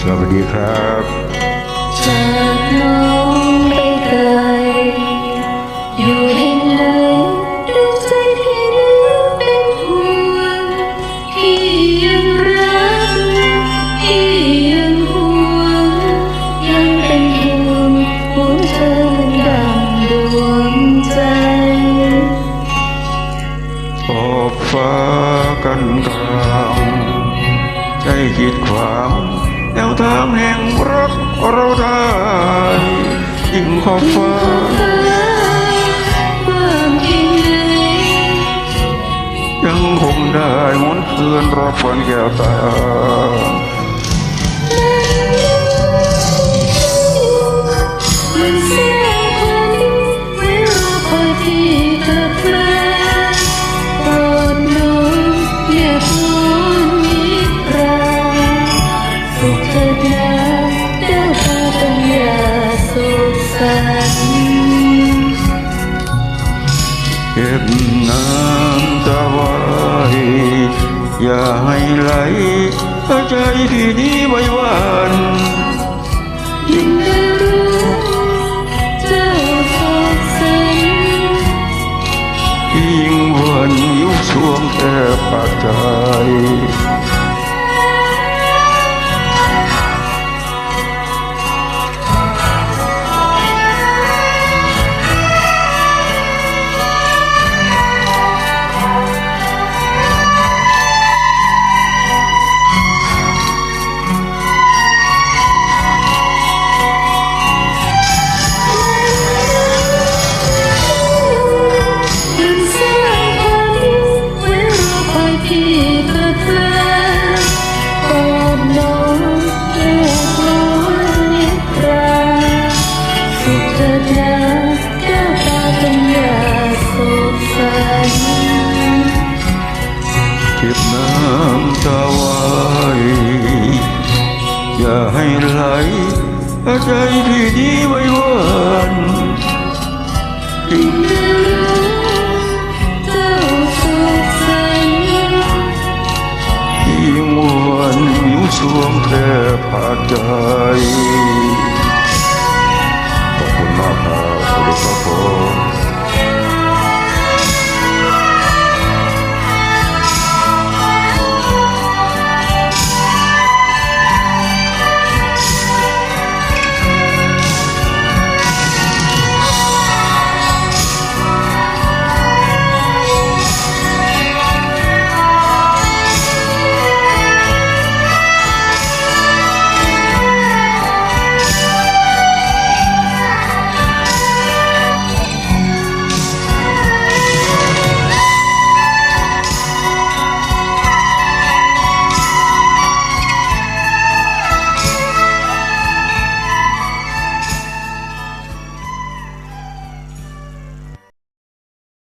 สวัสดีครับจากน้องไปไกลอยู่แห่งไหนดวงใจพี่นั้นเป็นห่วงพี่ยังรักพี่ยังห่วงยังเป็นห่วงห่วงเธอดังดวงใจขอบฟ้ากันกลางใจขีดขวาง แนวทางแห่งรักเราได้ยิ่งขอบฟ้ากว้างเพียงไหนยังคงได้หมุนเคือนรอบฝันแก้วตา ถิดนะเจ้าตาต้องอย่าสุขสันต์เก็บน้ำตาไว้อย่าให้ไหลใจที่นี้ไว้วัน อย่าให้ไหลใจพี่นี้ไว้วันยิ่งเจ้าสุขสันต์ยิ่งวันยุสวงแทบปากใจขอบคุณมากครับ